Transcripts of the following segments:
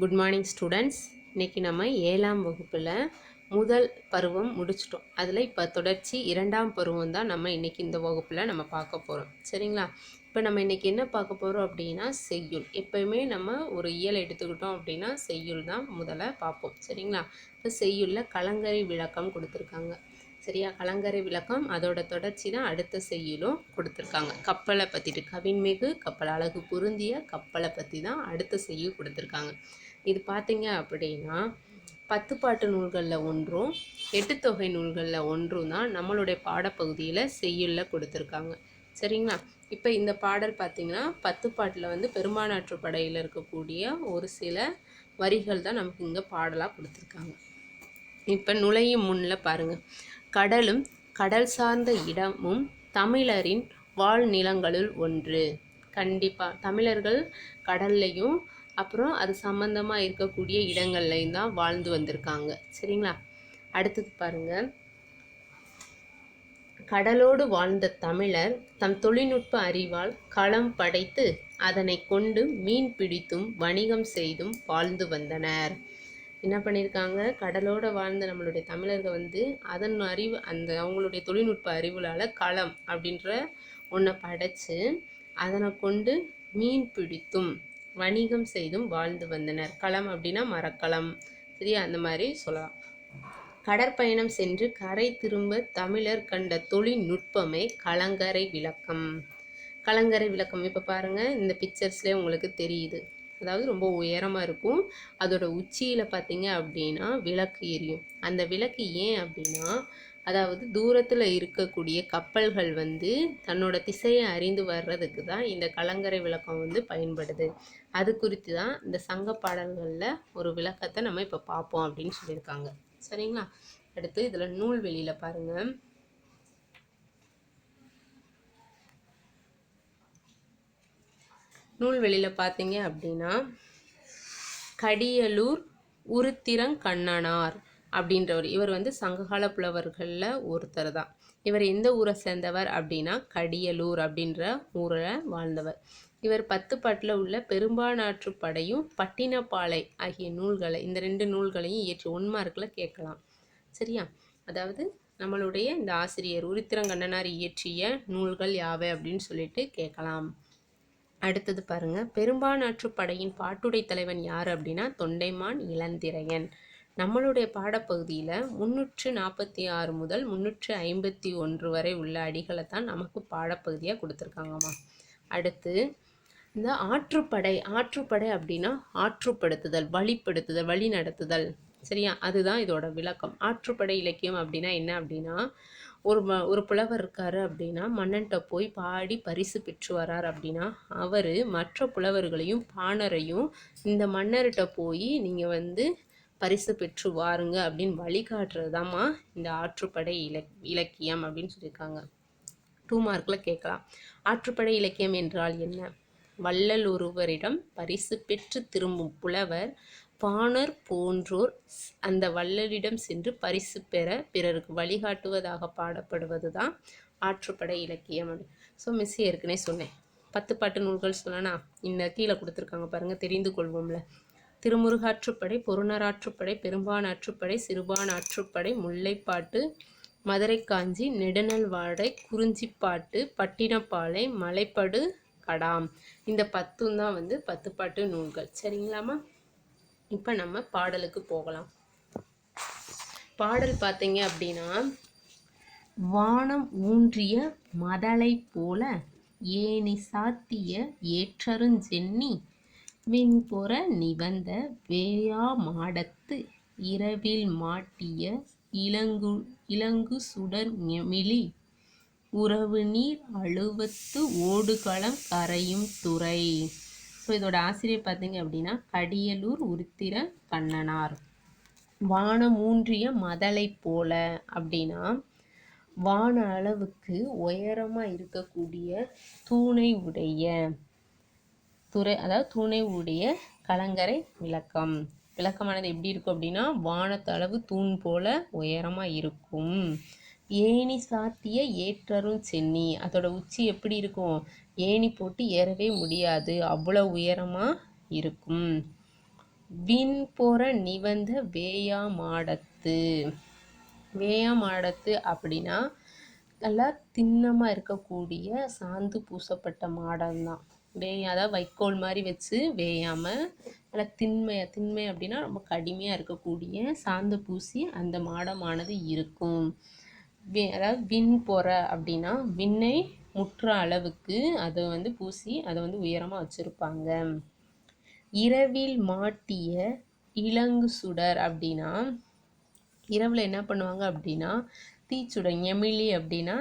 Good morning students இன்றைக்கி நம்ம ஏழாம் வகுப்பில் முதல் பருவம் முடிச்சிட்டோம். அதில் இப்போ தொடர்ச்சி இரண்டாம் பருவம் தான் நம்ம இன்றைக்கி இந்த வகுப்பில் நம்ம பார்க்க போகிறோம் சரிங்களா? இப்போ நம்ம இன்றைக்கி என்ன பார்க்க போகிறோம் அப்படின்னா செய்யுள். எப்போயுமே நம்ம ஒரு இயல் எடுத்துக்கிட்டோம் அப்படின்னா செய்யுள் தான் முதல்ல பார்ப்போம். சரிங்களா? இப்போ செய்யுளில் கலங்கரை விளக்கம் கொடுத்துருக்காங்க. சரியா? கலங்கரை விளக்கம் அதோட தொடர்ச்சி தான் அடுத்த செய்யுளும் கொடுத்துருக்காங்க. கப்பலை பற்றிட்டு கவின்மிகு கப்பல் அழகு பொருந்திய கப்பலை பற்றி தான் அடுத்த செய்யுள் கொடுத்துருக்காங்க. இது பார்த்தீங்க அப்படின்னா பத்து பாட்டு நூல்களில் ஒன்றும் எட்டு தொகை நூல்களில் ஒன்றும் தான் நம்மளுடைய பாடப்பகுதியில் செய்யுளில் கொடுத்துருக்காங்க. சரிங்களா? இப்போ இந்த பாடல் பார்த்தீங்கன்னா பத்து பாட்டில் வந்து பெரும்பானாற்று படையில் இருக்கக்கூடிய ஒரு சில வரிகள் தான் நமக்கு இங்கே பாடலாக கொடுத்துருக்காங்க. இப்போ நுழையும் முன்னில் பாருங்கள் கடலும் கடல் சார்ந்த இடமும் தமிழரின் வாழ்நிலங்களுள் ஒன்று. கண்டிப்பாக தமிழர்கள் கடல்லையும் அப்புறம் அது சம்மந்தமாக இருக்கக்கூடிய இடங்கள்லையும் தான் வாழ்ந்து வந்திருக்காங்க. சரிங்களா? அடுத்தது பாருங்க. கடலோடு வாழ்ந்த தமிழர் தம் தொழில்நுட்ப அறிவால் களம் படைத்து அதனை கொண்டு மீன் பிடித்தும் வணிகம் செய்தும் வாழ்ந்து வந்தனர். என்ன பண்ணியிருக்காங்க கடலோட வாழ்ந்த நம்மளுடைய தமிழர்கள் வந்து அதன் அறிவு அந்த அவங்களுடைய தொழில்நுட்ப அறிவுளால் களம் அப்படின்ற ஒன்றை படைச்சு அதனை கொண்டு மீன் பிடித்தும் வணிகம் செய்தும் வாழ்ந்து வந்தனர். களம் அப்படின்னா மரக்களம் சரியா? அந்த மாதிரி சொல்லலாம். கடற்பயணம் சென்று கரை திரும்ப தமிழர் கண்ட தொழில்நுட்பமே கலங்கரை விளக்கம். கலங்கரை விளக்கம். இப்போ பாருங்கள் இந்த பிக்சர்ஸ்லேயே உங்களுக்கு தெரியுது. அதாவது ரொம்ப உயரமாக இருக்கும். அதோட உச்சியில் பார்த்தீங்க அப்படின்னா விளக்கு எரியும். அந்த விளக்கு ஏன் அப்படின்னா அதாவது தூரத்தில் இருக்கக்கூடிய கப்பல்கள் வந்து தன்னோட திசையை அறிந்து வர்றதுக்கு தான் இந்த கலங்கரை விளக்கம் வந்து பயன்படுது. அது குறித்து தான் இந்த சங்க பாடல்களில் ஒரு விளக்கத்தை நம்ம இப்போ பார்ப்போம் அப்படின்னு சொல்லியிருக்காங்க. சரிங்களா? அடுத்து இதில் நூல் வெளியில் பாருங்கள் நூல்வெளியில் பார்த்தீங்க அப்படின்னா கடியலூர் உருத்திரங்கண்ணனார் அப்படின்றவர். இவர் வந்து சங்ககால புலவர்களில் ஒருத்தர் தான். இவர் எந்த ஊரை சேர்ந்தவர் அப்படின்னா கடியலூர் அப்படின்ற ஊரில் வாழ்ந்தவர். இவர் பத்து பாட்டில் உள்ள பெரும்பாநாற்று படையும் பட்டினப்பாலை ஆகிய நூல்களை இந்த ரெண்டு நூல்களையும் இயற்றி ஒன்மார்க்கில் கேட்கலாம். சரியா? அதாவது நம்மளுடைய இந்த ஆசிரியர் உருத்திரங்கண்ணனார் இயற்றிய நூல்கள் யாவை அப்படின்னு சொல்லிட்டு கேட்கலாம். அடுத்தது பாருங்க. பெரும்பானாற்று படையின் பாட்டுடை தலைவன் யார் அப்படின்னா தொண்டைமான் இளந்திரையன். நம்மளுடைய பாடப்பகுதியில் முந்நூற்று நாற்பத்தி ஆறு முதல் முந்நூற்று ஐம்பத்தி ஒன்று வரை உள்ள அடிகளை தான் நமக்கு பாடப்பகுதியாக கொடுத்துருக்காங்கம்மா. அடுத்து இந்த ஆற்றுப்படை ஆற்றுப்படை அப்படின்னா ஆற்றுப்படுத்துதல் வழிப்படுத்துதல் வழி நடத்துதல் சரியா? அதுதான் இதோட விளக்கம். ஆற்றுப்படை இலக்கியம் அப்படின்னா என்ன அப்படின்னா ஒரு ம ஒரு புலவர் இருக்காரு அப்படின்னா மன்னன்ட்ட போய் பாடி பரிசு பெற்று வரார் அப்படின்னா அவர் மற்ற புலவர்களையும் பாணரையும் இந்த மன்னர்கிட்ட போய் நீங்கள் வந்து பரிசு பெற்று வாருங்க அப்படின்னு வழிகாட்டுறது தாம்மா இந்த ஆற்றுப்படை இலக் இலக்கியம் அப்படின்னு சொல்லியிருக்காங்க. டூ மார்க்கில் கேட்கலாம். ஆற்றுப்படை இலக்கியம் என்றால் என்ன? வள்ளல் ஒருவரிடம் பரிசு பெற்று திரும்பும் புலவர் பாணர் போன்றோர் அந்த வள்ளலிடம் சென்று பரிசு பெற பிறருக்கு வழிகாட்டுவதாக பாடப்படுவது தான் ஆற்றுப்படை இலக்கியம் ஸோ மிஸ் ஏற்கனவே சொன்னேன். பத்து பாட்டு நூல்கள் சொல்லனா இந்த கீழே கொடுத்துருக்காங்க பாருங்கள் தெரிந்து கொள்வோம்ல. திருமுருகாற்றுப்படை பொருணராற்றுப்படை பெரும்பானாற்றுப்படை சிறுபானாற்றுப்படை முல்லைப்பாட்டு மதுரை காஞ்சி நெடுநல் வாடை குறிஞ்சிப்பாட்டு பட்டினப்பாலை மலைப்படு கடாம். இந்த பத்தும் தான் வந்து பத்து பாட்டு நூல்கள். சரிங்களாம்மா? இப்போ நம்ம பாடலுக்கு போகலாம். பாடல் பார்த்தீங்க அப்படின்னா வானம் ஊன்றிய மதலை போல ஏனி சாத்திய ஏற்றருஞ்சென்னி மின்புற நிவந்த வேயா மாடத்து இரவில் மாட்டிய இளங்கு இளங்கு சுடர் மிளி உறவு நீர் அழுவத்து ஓடுகளம் கரையும் துறை. ஸோ இதோட ஆசிரியர் பார்த்தீங்க அப்படின்னா கடியலூர் உருத்திர கண்ணனார். வானம் ஊன்றிய மதலை போல அப்படின்னா வான அளவுக்கு உயரமாக இருக்கக்கூடிய தூணை உடைய துறை அதாவது துணை உடைய கலங்கரை விளக்கம். விளக்கமானது எப்படி இருக்கும் அப்படின்னா வானத்தளவு தூண் போல உயரமாக இருக்கும். ஏணி சாத்திய ஏற்றரும் சென்னி. அதோட உச்சி எப்படி இருக்கும்? ஏணி போட்டு ஏறவே முடியாது. அவ்வளோ உயரமாக இருக்கும். விண்பொற நிவந்த வேயா மாடத்து. வேயா மாடத்து அப்படின்னா நல்லா திண்ணமாக இருக்கக்கூடிய சாந்து பூசப்பட்ட மாடம் தான் அதாவது வைக்கோல் மாதிரி வச்சு வேயாமல் நல்லா திண்மையாக திண்மை அப்படின்னா ரொம்ப கடுமையாக இருக்கக்கூடிய சாந்து பூசி அந்த மாடமானது இருக்கும். வி அதாவது விண் பொற அப்படின்னா விண்ணை முற்ற அளவுக்கு அதை வந்து பூசி அதை வந்து உயரமாக வச்சுருப்பாங்க. இரவில் மாட்டிய இலங்கு சுடர் அப்படின்னா இரவில் என்ன பண்ணுவாங்க அப்படின்னா தீச்சுடர் எமிலி அப்படின்னா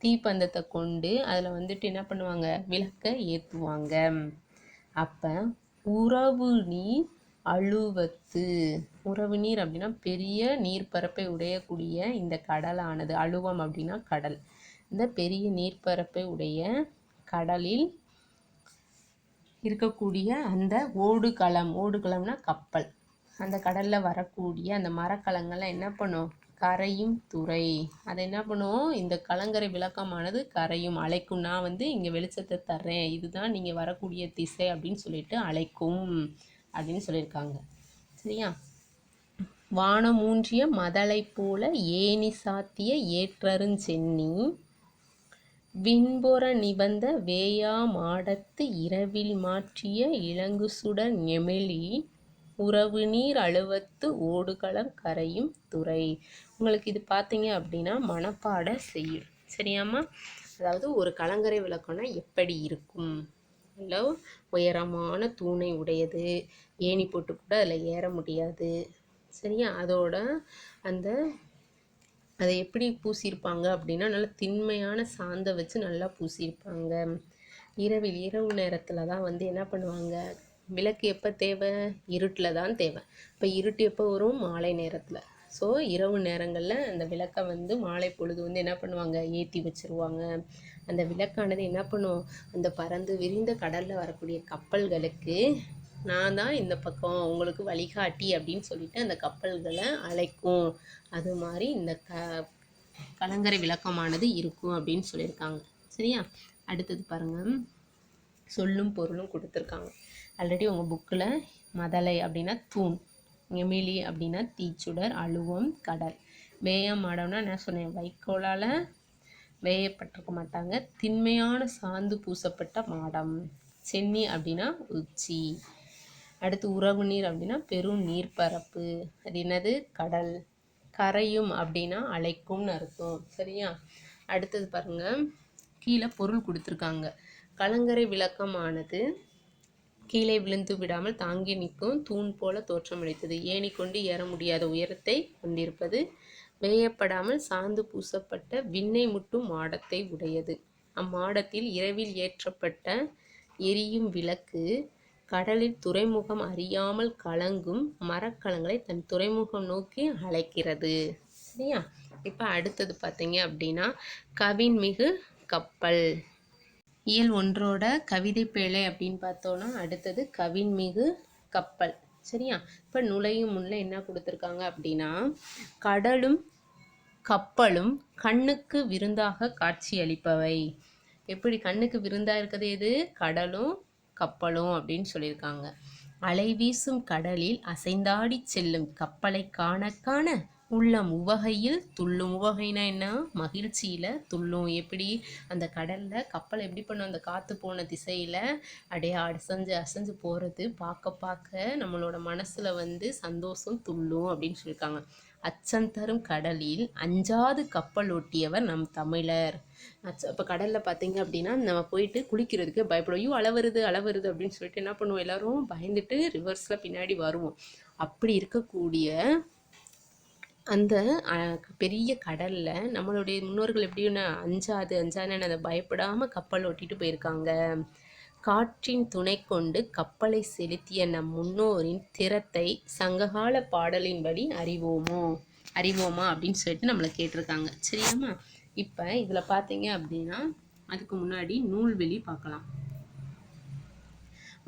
தீப்பந்தத்தை கொண்டு அதில் வந்துட்டு என்ன பண்ணுவாங்க? விளக்க ஏற்றுவாங்க அப்போ உறவு நீர் அழுவத்து. உறவு நீர் அப்படின்னா பெரிய நீர்ப்பரப்பை உடையக்கூடிய இந்த கடலானது. அழுவம் அப்படின்னா கடல். இந்த பெரிய நீர்ப்பரப்பை உடைய கடலில் இருக்கக்கூடிய அந்த ஓடுகளம். ஓடுகளம்னா கப்பல். அந்த கடலில் வரக்கூடிய அந்த மரக்கலங்கள்லாம் என்ன பண்ணும்? கரையும் துறை. அதை என்ன பண்ணுவோம் இந்த கலங்கரை விளக்கமானது கரையும் அழைக்கும் நான் வந்து இங்கே வெளிச்சத்தை தர்றேன். இதுதான் நீங்கள் வரக்கூடிய திசை அப்படின்னு சொல்லிட்டு அழைக்கும். அப்படின்னு சொல்லியிருக்காங்க. சரியா? வானமூன்றிய மதலை போல ஏனி சாத்திய ஏற்றருஞ்சென்னி விண்புற நிபந்த வேயா மாடத்து இரவில் மாற்றிய இளங்குசுடர் நெமிழி உறவு நீர் அழுவத்து ஓடுகளம் கரையும் துறை. உங்களுக்கு இது பார்த்தீங்க அப்படின்னா மனப்பாட செய்யும். சரியாம்மா? அதாவது ஒரு கலங்கரை விளக்கம்னா எப்படி இருக்கும்? நல்ல உயரமான தூணை உடையது. ஏணி போட்டு கூட அதில் ஏற முடியாது. சரியா? அதோட அந்த அதை எப்படி பூசியிருப்பாங்க அப்படின்னா நல்லா திண்மையான சாந்தை வச்சு நல்லா பூசியிருப்பாங்க. இரவில் இரவு நேரத்தில் தான் வந்து என்ன பண்ணுவாங்க? விளக்கு எப்போ தேவை? இருட்டில் தான் தேவை. இப்போ இருட்டு எப்போ வரும்? மாலை நேரத்தில். ஸோ இரவு நேரங்களில் அந்த விளக்கை வந்து மாலை பொழுது வந்து என்ன பண்ணுவாங்க? ஏற்றி வச்சுருவாங்க. அந்த விளக்கானது என்ன பண்ணும்? அந்த பறந்து விரிந்த கடலில் வரக்கூடிய கப்பல்களுக்கு நான் தான் இந்த பக்கம் உங்களுக்கு வழிகாட்டி அப்படின்னு சொல்லிட்டு அந்த கப்பல்களை அழைக்கும். அது மாதிரி இந்த க கலங்கரை விளக்கமானது இருக்கும் அப்படின்னு சொல்லியிருக்காங்க. சரியா? அடுத்தது பாருங்கள் சொல்லும் பொருளும் கொடுத்துருக்காங்க. ஆல்ரெடி உங்கள் புக்கில் மதலை அப்படின்னா தூண் எமிலி அப்படின்னா தீச்சுடர் அழுவம் கடல். வேயம் மாடம்னா என்ன சொன்னேன்? வைக்கோலால் வேயப்பட்டிருக்க மாட்டாங்க. திண்மையான சாந்து பூசப்பட்ட மாடம். சென்னி அப்படின்னா உச்சி. அடுத்து உறவு நீர் அப்படின்னா பெரும் நீர்ப்பரப்பு. அது என்னது? கடல். கரையும் அப்படின்னா அழைக்கும்னு அர்த்தம். சரியா? அடுத்தது பாருங்க. கீழே பொருள் கொடுத்துருக்காங்க. கலங்கரை விளக்கமானது கீழே விழுந்து விடாமல் தாங்கி நிற்கும் தூண் போல தோற்றமளித்தது. ஏணி கொண்டு ஏற முடியாத உயரத்தை கொண்டிருப்பது வேயப்படாமல் சாந்து பூசப்பட்ட விண்ணை முட்டும் மாடத்தை உடையது. அம்மாடத்தில் இரவில் ஏற்றப்பட்ட எரியும் விளக்கு கடலில் துறைமுகம் அறியாமல் கலங்கும் மரக்கலங்களை தன் துறைமுகம் நோக்கி அழைக்கிறது. சரியா? இப்போ அடுத்தது பார்த்தீங்க அப்படின்னா கவின்மிகு கப்பல். இயல் ஒன்றோட கவிதை பேழை அப்படின்னு பார்த்தோன்னா அடுத்தது கவின்மிகு கப்பல். சரியா? இப்போ நுழையும் முன்னில் என்ன கொடுத்துருக்காங்க அப்படின்னா கடலும் கப்பலும் கண்ணுக்கு விருந்தாக காட்சி அளிப்பவை. எப்படி கண்ணுக்கு விருந்தாக இருக்கிறது எது? கடலும் கப்பலும் அப்படின்னு சொல்லியிருக்காங்க. அலை வீசும் கடலில் அசைந்தாடி செல்லும் கப்பலை காண காண உள்ளம் உவகையில் துள்ளும் உவகைனா என்ன? மகிழ்ச்சியில் துள்ளும். எப்படி? அந்த கடலில் கப்பல் எப்படி பண்ணும்? அந்த காற்று போன திசையில் அப்படியே அசைஞ்சு அசைஞ்சு போகிறது பார்க்க பார்க்க நம்மளோட மனசில் வந்து சந்தோஷம் துள்ளும் அப்படின்னு சொல்லியிருக்காங்க அச்சம் தரும் கடலில் அஞ்சாவது கப்பல் ஒட்டியவர் நம் தமிழர். அச்ச இப்போ கடலில் பார்த்தீங்க அப்படின்னா நம்ம போயிட்டு குளிக்கிறதுக்கு பயப்படுவோம். ஐயோ அளவருது அளவருது அப்படின்னு சொல்லிட்டு என்ன பண்ணுவோம்? எல்லாரும் பயந்துட்டு ரிவர்ஸில் பின்னாடி வருவோம். அப்படி இருக்கக்கூடிய அந்த பெரிய கடலில் நம்மளுடைய முன்னோர்கள் எப்படின்னா அஞ்சாது அஞ்சாதுன்னு அதை பயப்படாமல் கப்பல் ஓட்டிட்டு போயிருக்காங்க. காற்றின் துணை கொண்டு கப்பலை செலுத்திய நம் முன்னோரின் திறத்தை சங்ககால பாடலின்படி அறிவோமோ அறிவோமா அப்படின்னு சொல்லிட்டு நம்மளை கேட்டிருக்காங்க. சரியாமா இப்போ இதில் பார்த்தீங்க அப்படின்னா அதுக்கு முன்னாடி நூல்வெளி பார்க்கலாம்.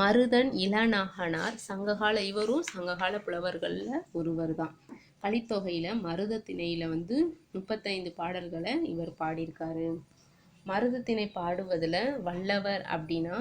மருதன் இளநாகனார் சங்ககால இவரும் சங்ககால புலவர்களில் ஒருவர் தான் கலித்தொகையில் மருத திணையில் வந்து முப்பத்தைந்து பாடல்களை இவர் பாடியிருக்காரு. மருத திணை பாடுவதில் வல்லவர் அப்படின்னா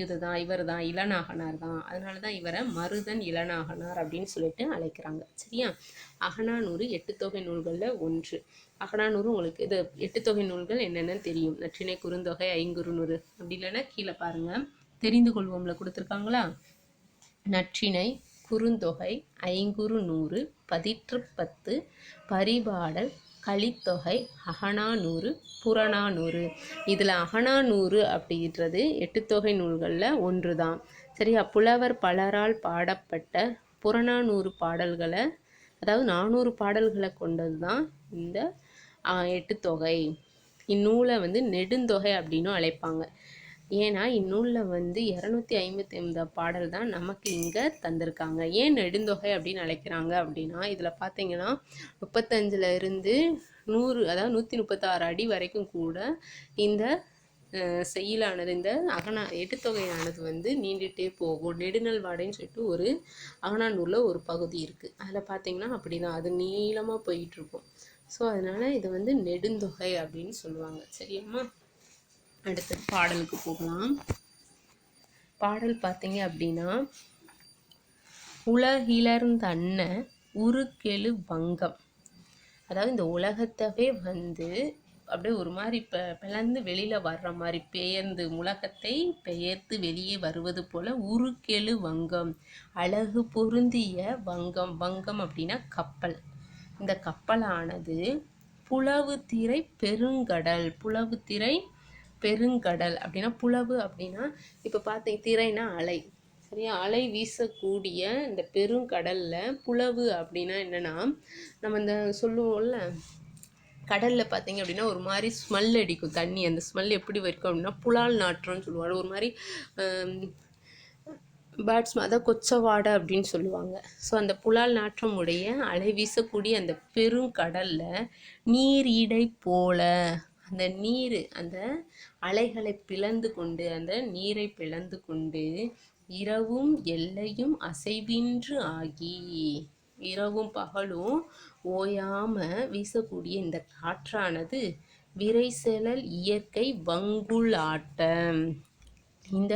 இதுதான் இவர் தான் இளநாகனார் தான் அதனால தான் இவரை மருதன் இளநாகனார் அப்படின்னு சொல்லிட்டு அழைக்கிறாங்க. சரியா? அகனானூறு எட்டு தொகை நூல்களில் ஒன்று. அகனானூறு உங்களுக்கு இது எட்டு தொகை நூல்கள் என்னென்னு தெரியும். நற்றிணை குறுந்தொகை ஐங்குறுநூறு. அப்படி இல்லைன்னா கீழே பாருங்க. தெரிந்து கொள்வோம்ல கொடுத்துருக்காங்களா? நற்றினை குறுந்தொகை ஐங்குறு நூறு பதிற்று பத்து பரிபாடல் கலித்தொகை அகநானூறு புறநானூறு. இதில் அகநானூறு அப்படின்றது எட்டுத்தொகை நூல்களில் ஒன்று தான் சரியா? புலவர் பலரால் பாடப்பட்ட புறநானூறு பாடல்களை அதாவது நானூறு பாடல்களை கொண்டது தான் இந்த எட்டுத்தொகை. இந்நூலை வந்து நெடுந்தொகை அப்படின்னும் அழைப்பாங்க. ஏன்னா இந்நூலில் வந்து இரநூத்தி ஐம்பத்தி ஐந்து பாடல் தான் நமக்கு இங்கே தந்திருக்காங்க. ஏன் நெடுந்தொகை அப்படின்னு அழைக்கிறாங்க அப்படின்னா இதில் பார்த்தீங்கன்னா முப்பத்தஞ்சில் இருந்து நூறு அதாவது நூற்றி முப்பத்தாறு அடி வரைக்கும் கூட இந்த செய்யலானது இந்த அகனா எட்டுத்தொகையானது வந்து நீண்டுகிட்டே போகும். நெடுநல் வாடைன்னு சொல்லிட்டு ஒரு அகனா நூலில் ஒரு பகுதி இருக்குது அதில் பார்த்தீங்கன்னா அப்படி தான் அது நீளமாக போயிட்டுருக்கும் ஸோ அதனால் இது வந்து நெடுந்தொகை அப்படின்னு சொல்லுவாங்க. சரியாம்மா? அடுத்து பாடலுக்கு போகலாம். பாடல் பார்த்தீங்க அப்படின்னா உலகிலர்ந்தன்ன உருக்கெழு வங்கம். அதாவது இந்த உலகத்தவே வந்து அப்படியே ஒரு மாதிரி இப்போ பிளந்து வெளியில் வர்ற மாதிரி பெயர்ந்து உலகத்தை பெயர்த்து வெளியே வருவது போல் உருக்கெழு வங்கம் அழகு பொருந்திய வங்கம். வங்கம் அப்படின்னா கப்பல். இந்த கப்பலானது புலவு திரை பெருங்கடல் புலவு திரை பெருங்கடல் அப்படின்னா புலவு அப்படின்னா இப்போ பார்த்தீங்க திரைனா அலை. சரியா? அலை வீசக்கூடிய இந்த பெருங்கடலில் புலவு அப்படின்னா என்னென்னா நம்ம இந்த சொல்லுவோம்ல கடலில் பார்த்தீங்க அப்படின்னா ஒரு மாதிரி ஸ்மெல் அடிக்கும் தண்ணி. அந்த ஸ்மெல் எப்படி வரைக்கும் அப்படின்னா புலால் நாற்றம்னு சொல்லுவாங்க. ஒரு மாதிரி பேட்ஸ் அதான் கொச்சவாடை அப்படின்னு சொல்லுவாங்க. ஸோ அந்த புலால் நாற்றம் உடைய அலை வீசக்கூடிய அந்த பெருங்கடலில் நீர் இடை போல அந்த நீர் அந்த அலைகளை பிளந்து கொண்டு அந்த நீரை பிளந்து கொண்டு இரவும் எல்லையும் அசைவின்று ஆகி இரவும் பகலும் ஓயாம வீசக்கூடிய இந்த காற்றானது விரைசெலல் இயற்கை வங்குள் ஆட்டம் இந்த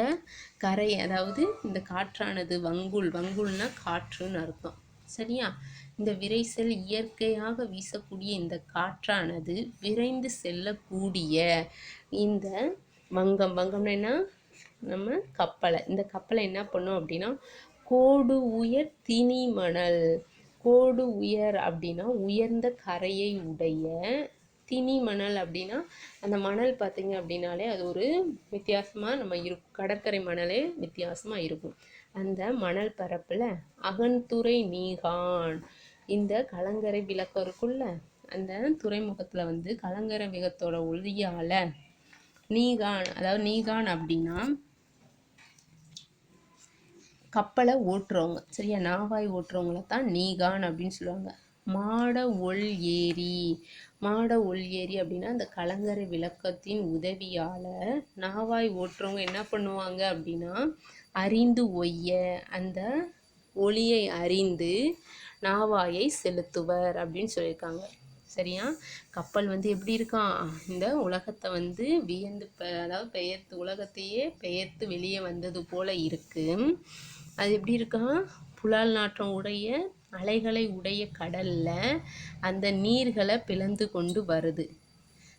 கரை அதாவது இந்த காற்றானது வங்குல் வங்குல்னா காற்றுன்னு அர்த்தம். சரியா? இந்த விரைசல் இயற்கையாக வீசக்கூடிய இந்த காற்றானது விரைந்து செல்லக்கூடிய இந்த வங்கம். வங்கம்னா என்ன? நம்ம கப்பலை. இந்த கப்பலை என்ன பண்ணோம் அப்படின்னா கோடு உயர் திணி மணல் கோடு உயர் அப்படின்னா உயர்ந்த கரையை உடைய திணி மணல் அப்படின்னா அந்த மணல் பார்த்தீங்க அப்படின்னாலே அது ஒரு வித்தியாசமாக நம்ம இரு கடற்கரை மணலே வித்தியாசமாக இருக்கும். அந்த மணல் பரப்பில் அகன்துறை நீகான். இந்த கலங்கரை விளக்கம் இருக்குல்ல அந்த துறைமுகத்தில் வந்து கலங்கரை விளக்கத்தோட ஒளியால் நீகான் அதாவது நீகான் அப்படின்னா கப்பலை ஓட்டுறவங்க சரியா? நாவாய் ஓட்டுறவங்கள தான் நீகான் அப்படின்னு சொல்லுவாங்க. மாட ஒல் ஏரி மாட ஒல் ஏரி அப்படின்னா அந்த கலங்கரை விளக்கத்தின் உதவியால் நாவாய் ஓட்டுறவங்க என்ன பண்ணுவாங்க அப்படின்னா அறிந்து ஒய்ய அந்த ஒளியை அறிந்து நாவாயை செலுத்துவர் அப்படின்னு சொல்லியிருக்காங்க. சரியா? கப்பல் வந்து எப்படி இருக்கான் இந்த உலகத்தை வந்து வியந்து அதாவது பெயர்த்து உலகத்தையே பெயர்த்து வெளியே வந்தது போல இருக்கு. அது எப்படி இருக்கான் புலால் நாற்றம் உடைய அலைகளை உடைய கடல்ல அந்த நீர்களை பிளந்து கொண்டு வருது.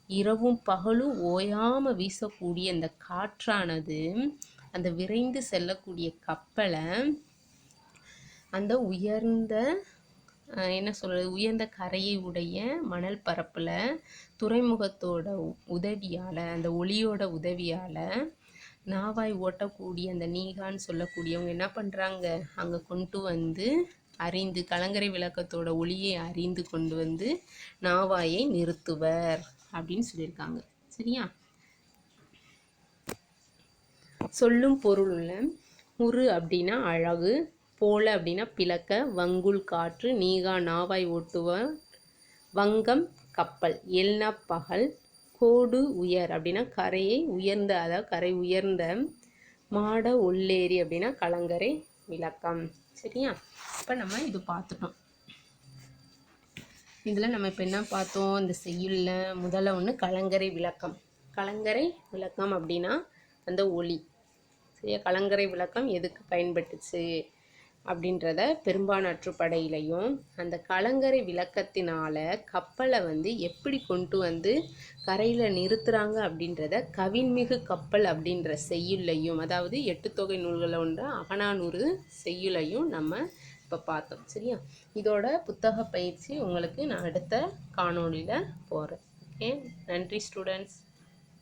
இரவும் பகலும் ஓயாம வீசக்கூடிய அந்த காற்றானது அந்த விரைந்து செல்லக்கூடிய கப்பலை அந்த உயர்ந்த என்ன சொல்கிறது உயர்ந்த கரையை உடைய மணல் பரப்பில் துறைமுகத்தோட உதவியால் அந்த ஒளியோட உதவியால் நாவாய் ஓட்டக்கூடிய அந்த நீகான்னு சொல்லக்கூடியவங்க என்ன பண்ணுறாங்க அங்கே கொண்டு வந்து அறிந்து கலங்கரை விளக்கத்தோட ஒளியை அறிந்து கொண்டு வந்து நாவாயை நிறுத்துவர் அப்படின்னு சொல்லியிருக்காங்க. சரியா? சொல்லும் பொருள் உரு அப்படின்னா அழகு போல அப்படின்னா பிளக்க வங்குல் காற்று நீகா நாவாய் ஓட்டுவ வங்கம் கப்பல் எல்னா பகல் கோடு உயர் அப்படின்னா கரையை உயர்ந்த அதாவது கரை உயர்ந்த மாட உள்ளேரி அப்படின்னா கலங்கரை விளக்கம். சரியா? இப்போ நம்ம இது பார்த்துட்டோம். இதில் நம்ம இப்போ என்ன பார்த்தோம்? இந்த செய்யுளில் முதல்ல ஒன்று கலங்கரை விளக்கம். கலங்கரை விளக்கம் அப்படின்னா அந்த ஒளி. கலங்கரை விளக்கம் எதுக்கு பயன்பட்டுச்சு அப்படின்றத பெரும்பானாற்றுப்படையிலையும் அந்த கலங்கரை விளக்கத்தினால கப்பலை வந்து எப்படி கொண்டு வந்து கரையில் நிறுத்துறாங்க அப்படின்றத கவின்மிகு கப்பல் அப்படின்ற செய்யுள்ளையும் அதாவது எட்டு தொகை நூல்களில் ஒன்று அகனானூறு செய்யுளையும் நம்ம இப்போ பார்த்தோம் சரியா? இதோட புத்தக பயிற்சி உங்களுக்கு நான் அடுத்த காணொளியில் போகிறேன் ஓகே? நன்றி ஸ்டூடெண்ட்ஸ்.